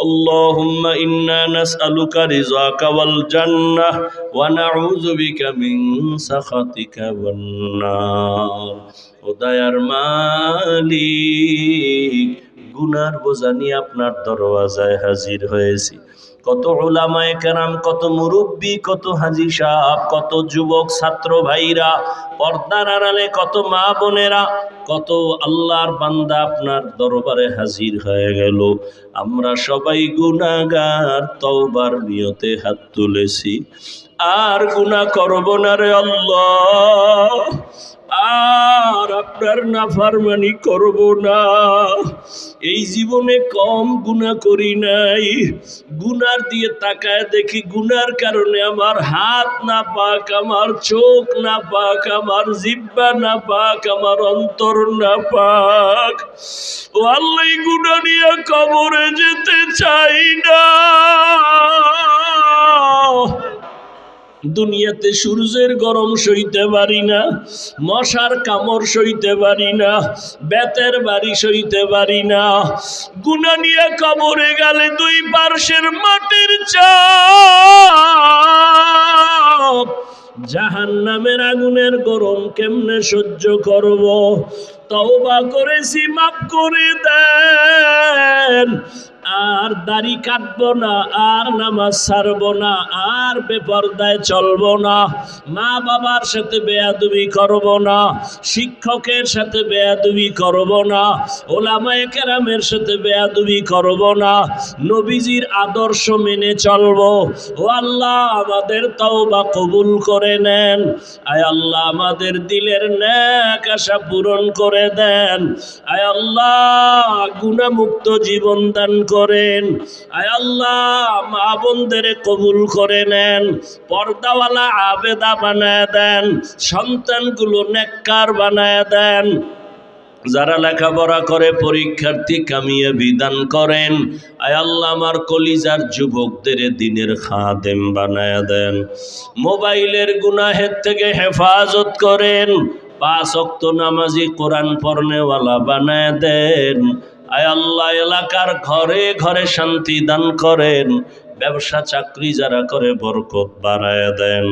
اللهم إنا نسألك رزاك والجنة ونعوذ بك من سخطك والنار ودير مالك গুনার বোঝা নিয়ে আপনার দরওয়াজায় হাজির হয়েছি। কত ওলামায় কেরাম, কত মুরব্বী, কত হাজি সাহাব, কত যুবক, ছাত্র ভাইরা, পর্দার আড়ালে কত মা বোনেরা, কত আল্লাহর বান্দা আপনার দরবারে হাজির হয়ে গেল। আমরা সবাই গুনাগার তওবার নিয়তে হাত তুলেছি। আর গুনাহ করব না রে আর আপনার নাফারমানি করব না। এই জীবনে কম গুনাহ করি নাই। গুনার দিয়ে তাকায় দেখি গুনার কারণে আমার হাত না পাক, আমার চোখ না পাক, আমার জিব্বা না পাক, আমার অন্তর না পাক। ও আল্লাহ গুনাহ নিয়ে কবরে যেতে চাই না। দুনিয়াতে সূর্যের গরম সইতে পারি না, মশার কামড় সইতে পারি না, বেতের বাড়ি সইতে পারি না। গুনা নিয়ে কবরে গেলে দুই পার্শ্বের মাটির চাপ। জাহান নামের আগুনের গরম কেমনে সহ্য করব? তওবা করেছি, মাফ করে দেন। আর দাড়ি কাটব না, আর নামাজ ছাড়বো না, আর বেপরদায় চলবো না। মা বাবার সাথে বেয়াদুবি করব না, শিক্ষকের সাথে বেয়াদুবি করব না, ওলামায়ে কেরামের সাথে বেয়াদুবি করব না, নবীজির আদর্শ মেনে চলবো। ও আল্লাহ, আমাদের তওবা কবুল করে নেন। আয় আল্লাহ, আমাদের দিলের ন্যাক আশা পূরণ করে দেন। আয় আল্লাহ গুণামুক্ত জীবন দান করেন। আয় আল্লাহ, মা বোনদের কবুল করে নেন, পর্দাওয়ালা আবেদা বানায় দেন, সন্তানগুলো নেককার বানায় দেন। যারা লেখাপড়া করে, পরীক্ষার্থী কামিয়ে বিধান করেন। আল্লাহ, আমার কলিজার যুবকদের দিনের খাদেম বানায় দেন। মোবাইলের গুনাহের থেকে হেফাজত করেন। পাঁচ অক্ত নামাজি কোরআন পড়নেওয়ালা বানায় দেন। আয় আল্লাহ, এলাকার ঘরে ঘরে শান্তি দান করেন। ব্যবসা, চাকরি যারা করে, বরকত বানায় দেন।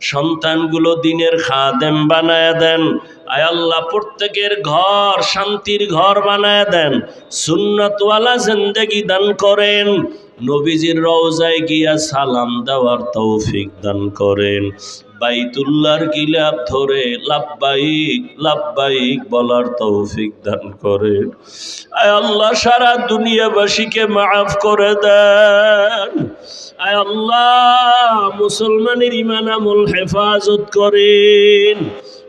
সন্তানগুলো দিনের খাদেম বানায় দেন। আয় আল্লাহ, প্রত্যেকের ঘর, শান্তির ঘর বানায় দেন। সুন্নতওয়ালা জিন্দেগি দান করেন। নবীজির রওজায় গিয়া সালাম দেওয়ার তৌফিক দান করেন। বাইতুল্লাহর গিলাপ ধরে লাভবাইক লাভবাইক বলার তৌফিক দান করেন আয় আল্লাহ, সারা দুনিয়াবাসীকে মাফ করে দেন। আয় আল্লাহ, মুসলমানের ইমান আমল হেফাজত করেন।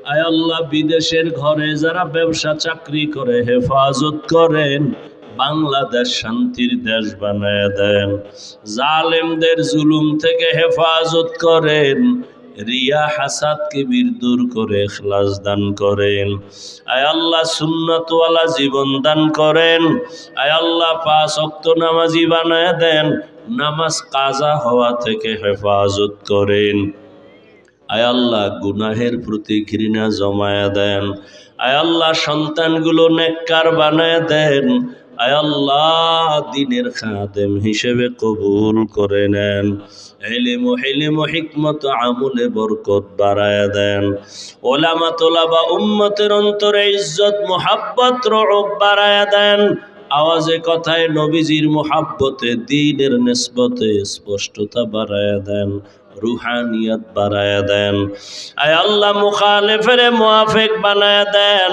আয় আল্লাহ, বিদেশের ঘরে যারা ব্যবসা, চাকরি করে হেফাজত করেন। বাংলাদেশ শান্তির দেশ বানায় দেন। জালেমদের জুলুম থেকে হেফাজত করেন। রিয়া হাসাদ কিবির দূর করে এখলাস দান করেন। আয় আল্লাহ সুন্নতওয়ালা জীবন দান করেন। আয় আল্লাহ পাঁচ অক্ত নামাজি বানায় দেন। নামাজ কাজা হওয়া থেকে হেফাজত করেন। আয় আল্লাহ গুনাহের প্রতি ঘৃণা জমায়া দেন। আয় আল্লাহ সন্তানগুলো নেককার বানায় দেন। আল্লাহ দিনের খাদেম হিসেবে কবুল করে নেন। এলিম হেলিম হিকমত, আমলে বরকত বাড়ায় দেন। ওলামা, তোলাবা উম্মতের অন্তরে ইজ্জত, মোহাব্বত রব বাড়ায় দেন। আওয়াজে, কথায় নবীজির মোহাব্বতে, দিনের নিসবতে স্পষ্টতা বাড়ায় দেন। রুহানিয়ত বাড়ায় দেন। আয় আল্লাহ মুখালেফের মুআফেক বানায় দেন।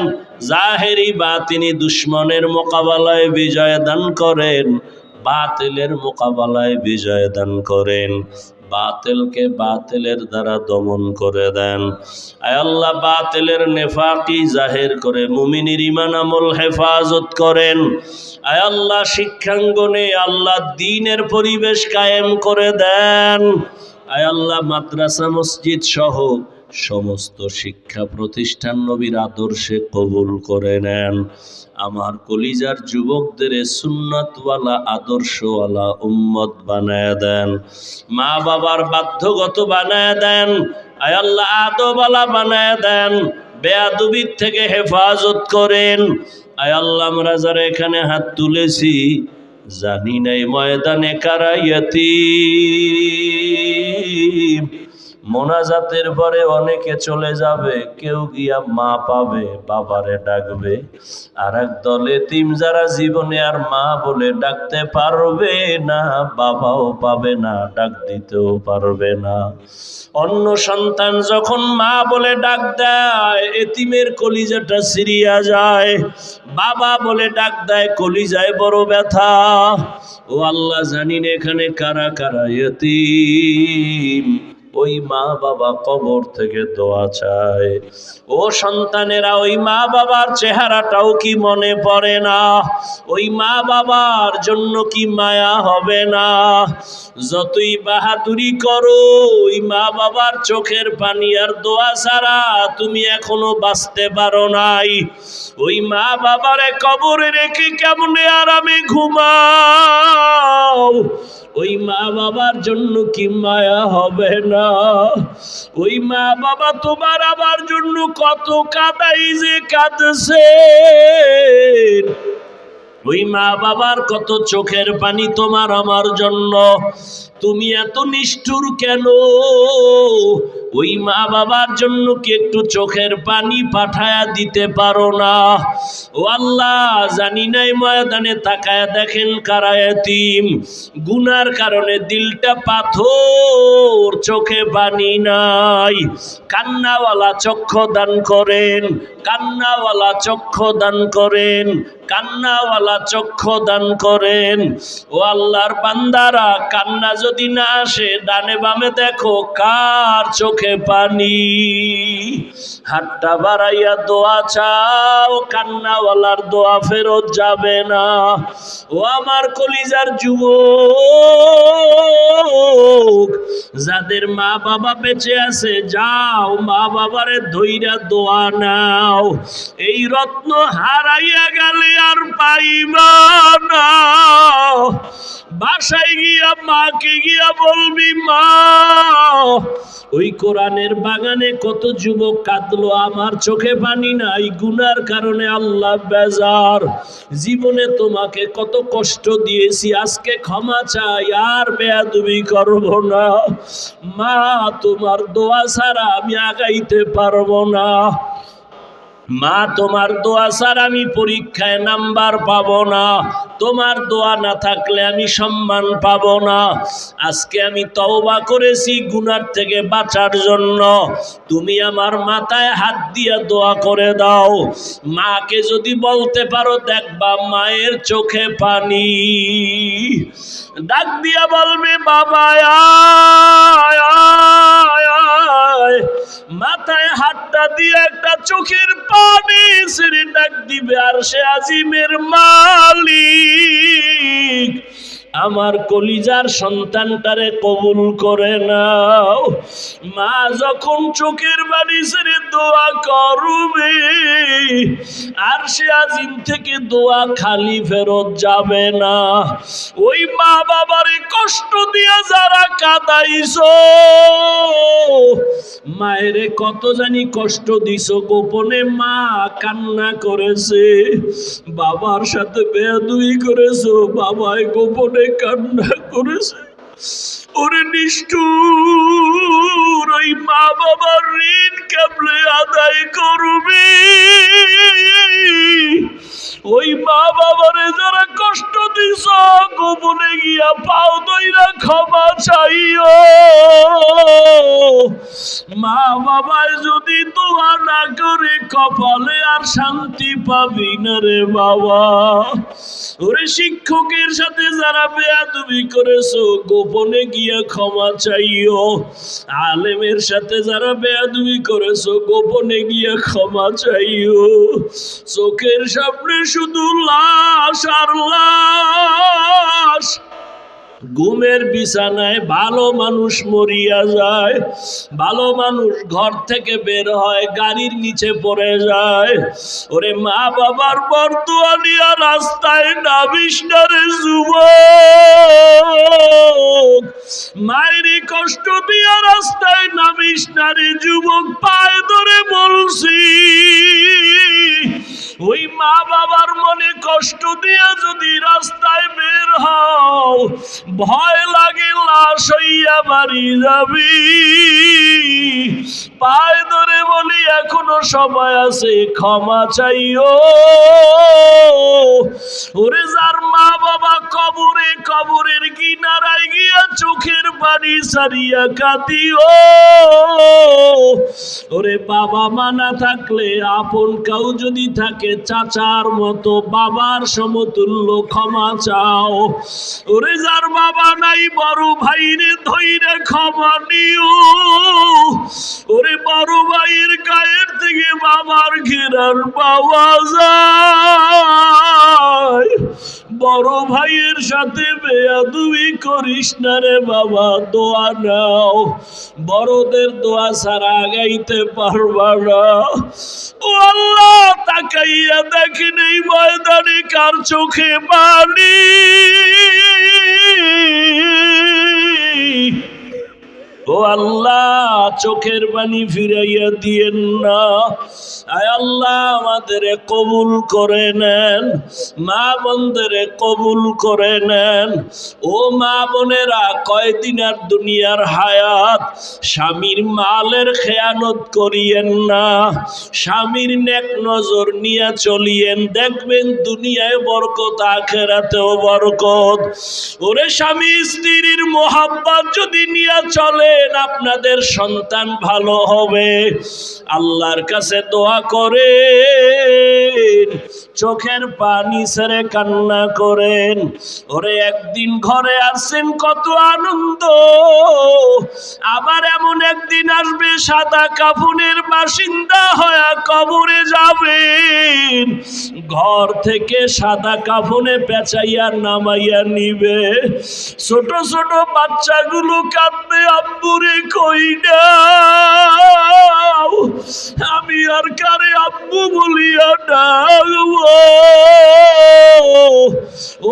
জাহেরি বা তিনি দুশ্মনের মোকাবেলায় বিজয় দান করেন। বাতিলের মোকাবেলায় বিজয় দান করেন। বাতিলকে বাতিলের দ্বারা দমন করে দেন। আল্লাহ বাতিলের নেফাকি জাহের করে মুমিনির ইমান আমল হেফাজত করেন। আল্লাহ শিক্ষাঙ্গনে আল্লাহ দিনের পরিবেশ কায়েম করে দেন। আয় আল্লাহ, মাদ্রাসা, মসজিদ সহ সমস্ত শিক্ষা প্রতিষ্ঠান নবীর আদর্শে কবুল করে নেন। আমার কলিজার যুবকদের সুন্নতওয়ালা, আদর্শওয়ালা উম্মত বানায় দেন। মা বাবার বাধ্যগত বানায় দেন। আয় আল্লাহ আদবালা বানায় দেন। বেয়াদুবির থেকে হেফাজত করেন। আয় আল্লাহ, আমরা যারা এখানে হাত তুলেছি, জানি নাই ময়দানে কারাইয়াতি الرجيم মোনাজাতের পরে অনেকে চলে যাবে, কেউ গিয়া মা পাবে, বাবারে ডাকবে। আর এক দলে তিম যারা জীবনে আর মা বলে ডাকতে পারবে না, বাবাও পাবে না, ডাক দিতেও পারবে না। অন্য সন্তান যখন মা বলে ডাক দেয়, এতিমের কলিজাটা সিরিয়া যায়। বাবা বলে ডাক দেয়, কলিজায় বড় ব্যথা। ও আল্লাহ জানিন এখানে কারা কারা এতিম? ওই মা বাবা কবর থেকে দোয়া চায়। ও সন্তানেরা, ওই মা বাবার চেহারাটাও কি মনে পড়ে না? ওই মা বাবার জন্য কি মায়া হবে না? যতই বাহাদুরি করো, ওই মা বাবার চোখের পানি আর দোয়া ছাড়া তুমি এখনও বাঁচতে পারো নাই। ওই মা বাবারে কবরে রেখে কেমনে আরামে ঘুমাও? ওই মা বাবার জন্য কি মায়া হবে না? ওই মা বাবা তোমার আমার জন্য কত কাদাই যে কাঁদছে ওই মা বাবার কত চোখের পানি তোমার আমার জন্য। তুমি এত নিষ্ঠুর কেন? ওই মা বাবার জন্য কি একটু চোখের পানি পাঠায়া দিতে পারো না? ও আল্লাহ, জানি নাই ময়দানে তাকায় দেখেন কারা এতিম। গুনার কারণে দিলটা পাথর, চোখে পানি নাই। কান্নাওয়ালা চক্ষু দান করেন, কান্নাওয়ালা চক্ষু দান করেন। কান্নাওয়ালা চক্ষু দান করেন। ও আল্লাহর বান্দারা, কান্না যদি না আসে, ডানে বামে দেখো কার চোখে পানি। হাতটা বাড়াইয়া দোয়া চাও, কান্নাওয়ালার দোয়া ফেরত যাবে না। ও আমার কলিজার যুবক, যাদের মা বাবা বেঁচে আছে, যাও মা বাবারে ধইরা দোয়া নাও। এই রত্ন হারাইয়া গেলে আর পাইবা না। বাসায় গিয়া মাকে গিয়া বলবি, মা, ওই কোরআনের বাগানে কত যুবক কাঁদলো, আমার চোখে পানি নাই, গুনার কারণে আল্লাহ বেজার। জীবনে তোমাকে কত কষ্ট দিয়েছি, আজকে ক্ষমা চাই, আর বেয়াদুবি করব না। মা, তোমার দোয়া ছাড়া আমি আগাইতে পারব না। মা, তোমার দোয়া স্যার, আমি পরীক্ষায় নাম্বার পাবো না। তোমার দোয়া না থাকলে আমি সম্মান পাবো না। আজকে আমি তওবা করেছি গুনার থেকে বাঁচার জন্য। তুমি আমার মাথায় হাত দিয়ে দোয়া করে দাও। মাকে যদি বলতে পারো, দেখবা মায়ের চোখে পানি। ডাক দিয়া বলবে, বাবা। মাথায় হাতটা দিয়ে একটা চোখের ছেড়ে ডাক দিবে আর সে আজিমের মালিক। আমার কলিজার সন্তানটারে কবুল করে নাও। মা যখন চোখের বাড়ি ছেড়ে দোয়া করবে, আর সে আজিম থেকে দোয়া খালি ফেরত যাবে না। ওই মা বাবারে কষ্ট দিয়া যারা কাদাইছো, মায়েরে কত জানি কষ্ট দিছো, গোপনে মা কান্না করেছে। বাবার সাথে বেয়াদুই করেছ, বাবায় গোপনে কান্না করেছে। ওরে নিষ্ঠুর, ওই মা বাবার ঋণ কেমনে আদায় করবে? ওই মা বাবারে যারা কষ্ট দিছ, গোপনে গিয়া পাও দইরা ক্ষমা চাইও। মা বাবায় যদি দোয়া না করে, কপালে আর শান্তি পাবি না রে বাবা। ওরে শিক্ষকের সাথে যারা বেয়াদবি করেছ গোপনে গিয়া ক্ষমা চাইও। আলেমের সাথে যারা বেয়াদুই করেছ, গোপনে গিয়া ক্ষমা চাইও। চোখের সামনে শুধু লাশ আর লাশ। ঘুমের বিছানায় ভালো মানুষ মরিয়া যায়, ভালো মানুষ ঘর থেকে বের হয়, গাড়ির নিচে পড়ে যায়। ওরে মা বাবার বর্তুয়া রাস্তায় নামিস না রে যুবক মায়েরই কষ্ট দিয়া রাস্তায় নামিস না যুবক পায়ে ধরে বলছি ওই মা বাবার মনে কষ্ট দিয়া যদি রাস্তায় বের হও, ভয় লাগে লাশ হইয়া বাড়ি যাবি। পায়ে ধরে বলি, এখনও সময় আছে, ক্ষমা চাইও। ওরে যার মা বাবা কবরে, কবরের কিনারায় গিয়া চোখের পানি সারিয়া কাঁদিও। ওরে বাবা, মানা থাকলে আপন কাউ যদি থাকে চাচার মতো বাবার সমতুল্য ক্ষমা চাও। ওরে যার বাবা নাই, বড় ভাইরে ধৈরে ক্ষমা নিও। ওরে বড় ভাইয়ের গায়ের থেকে বাবার ঘেরার পাওয়া যায়। বড় ভাইয়ের সাথে বেয়াদুবি করিস না রে বাবা, দোয়া নাও। বড়দের দোয়া ছাড়া আগাইতে পারবা না। ও আল্লাহ, তাকাইয়া দেখেন এই ময়দানে কার চোখে পানি। ও আল্লাহ, চোখের পানি ফিরাইয়া দিয়েন না। আয় আল্লাহ, আমাদের কবুল করে নেন, মা বোনদের কবুল করে নেন। ও মা বোনেরা, কয়দিন আর দুনিয়ার হায়াত, স্বামীর মালের খেয়ানত করিয়েন না। স্বামীর নেক নজর নিয়ে চলিয়েন, দেখবেন দুনিয়ায় বরকত, আখেরাতেও বরকত। ওরে স্বামী, স্ত্রীর মোহাব্বত যদি নিয়ে চলেন আপনাদের সন্তান ভালো হবে। আল্লাহর কাছে দোয়া করেন, চোখের পানি ছেড়ে কান্না করেন। ওরে, একদিন ঘরে আসছেন, কত আনন্দ। আবার এমন একদিন আসবে, সাদা কাফনের বাসিন্দা হয়ে কবরে যাবেন। ঘর থেকে সাদা কাফনে পেঁচাইয়া নামাইয়া নিবে। ছোট ছোট বাচ্চাগুলো কাঁদবে আব্বুরে কই আমি আর কারে আব্বু বলিয়া ডাকবো?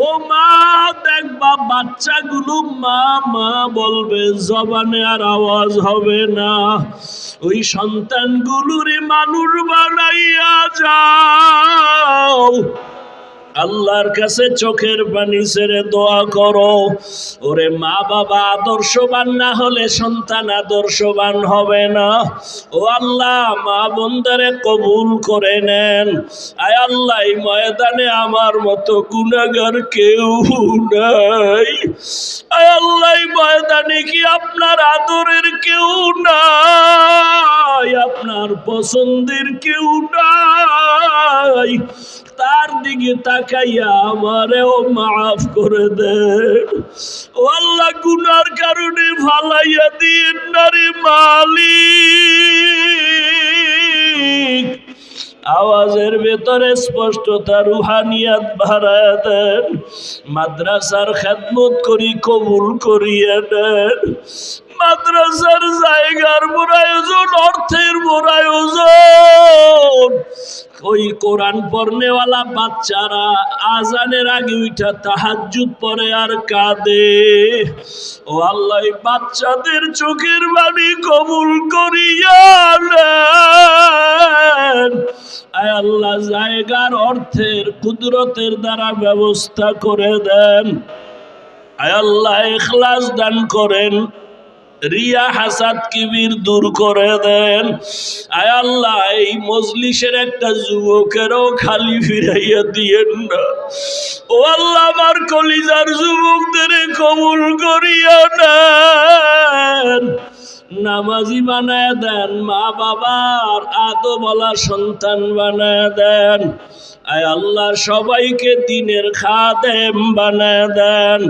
ও মা দেখবা বাচ্চাগুলো, মা মা বলবে, জবানে আর আওয়াজ হবে না। ওই সন্তানগুলোরে মানুষ বানাইয়া যাও। আল্লাহর কাছে চোখের পানি ছেড়ে দোয়া করো। ওরে মা বাবা আদর্শবান না হলে সন্তান আদর্শবান হবে না। ও আল্লাহ, মা বন্দারে কবুল করে নেন। আয় আল্লাহ ময়দানে আমার মতো গুণাগার কেউ নাই। আয় আল্লাহ ময়দানে কি আপনার আদরের কেউ নাই? আপনার পছন্দের কেউ নাই? তার দিকে তাকাইয়া আমারেও মাফ করে দেন। ও আল্লাহ, গুনার কারণে ভালাইয়া দিন নারে মালিক। আওয়াজের ভেতরে স্পষ্টতা, রুহানিয়াত বাড়ায় দেন। মাদ্রাসার খেদমত করি, কবুল করিয়ে দেন মাদ্রাসার জায়গার মোরায়োজন, অর্থের মোরায়োজন। ওই কোরআন পড়নেওয়ালা বাচ্চারা আজানের আগে উঠা তাহাজ্জুদ পরে আর কাঁদে। ও আল্লাহ বাচ্চাদের চোখের বাণী কবুল করিয়া আয় আল্লাহ, জায়গার অর্থের, কুদরতের দ্বারা ব্যবস্থা করে দেন। আয় আল্লাহ ইখলাস দান করেন। রিয়া হাসাদ কিবির দূর করে দেন। আয় আল্লাহ, এই মজলিসের একটা যুবকেরও খালি ফিরাইয়া দিয়েন না। ও আল্লাহ, আমার কলিজার যুবকদের কবুল করিয়া নেন। নামাজি বানায় দেন মা বাবার আদো বলা সন্তান বানায় দেন। আয় আল্লাহ সবাইকে দিনের খাদেম বানায় দেন।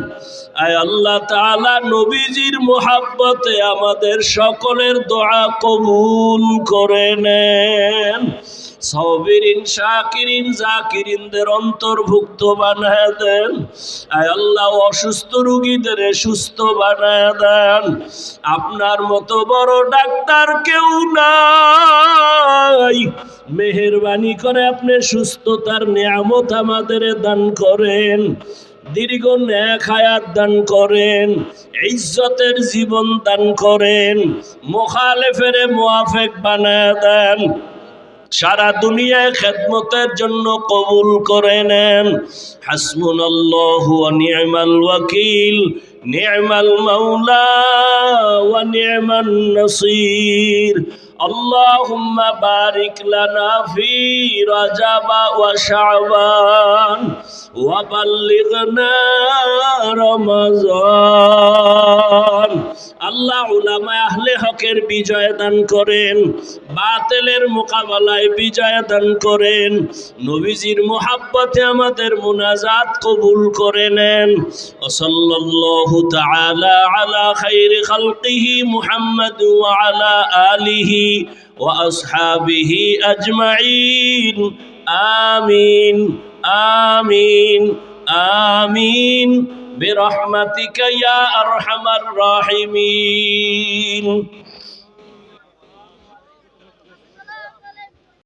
আয় আল্লাহ তাআলা নবীজির মোহাব্বতে আমাদের সকলের দোয়া কবুল করে নেন। সবিরিন শাকিরিন, জাকিরিনদের অন্তর্ভুক্ত বানায় দেন। আয় আল্লাহ অসুস্থ রুগীদের সুস্থ বানায় দেন। আপনার মতো বড় ডাক্তার কেউ নাই। মেহেরবানি করে আপনি সুস্থতার নিয়ামত আমাদের দান করেন, দীর্ঘ ন্যাক হায়াত দান করেন, ইজ্জতের জীবন দান করেন, মোখালেফের মোয়াফেক বানায় দেন, সারা দুনিয়ায় খেদমতের জন্য কবুল করে নেন। হাসমুন আল্লাহ নিয়মাল ওয়াকিল, নিয়মাল মাওলা ওয়া নিয়মান নাসির। اللهم بارك لنا في رجب وشعبان ওয়াবাল্লিগনা রমাজান। আল্লাহ উলামা আহলে হকের বিজয় দান করেন, বাতেলের মোকাবেলায় বিজয় দান করেন, নবীজির মোহাব্বতে আমাদের মুনাজাত কবুল করে নেন। ওসল্লাল্লাহু তাআলা আলা খাইরি খালকিহি মুহাম্মদ আলা আলিহি ও আসহাবিহি আজমাইন। আমিন। আমিন আমিন برحمتك يا أرحم الراحمين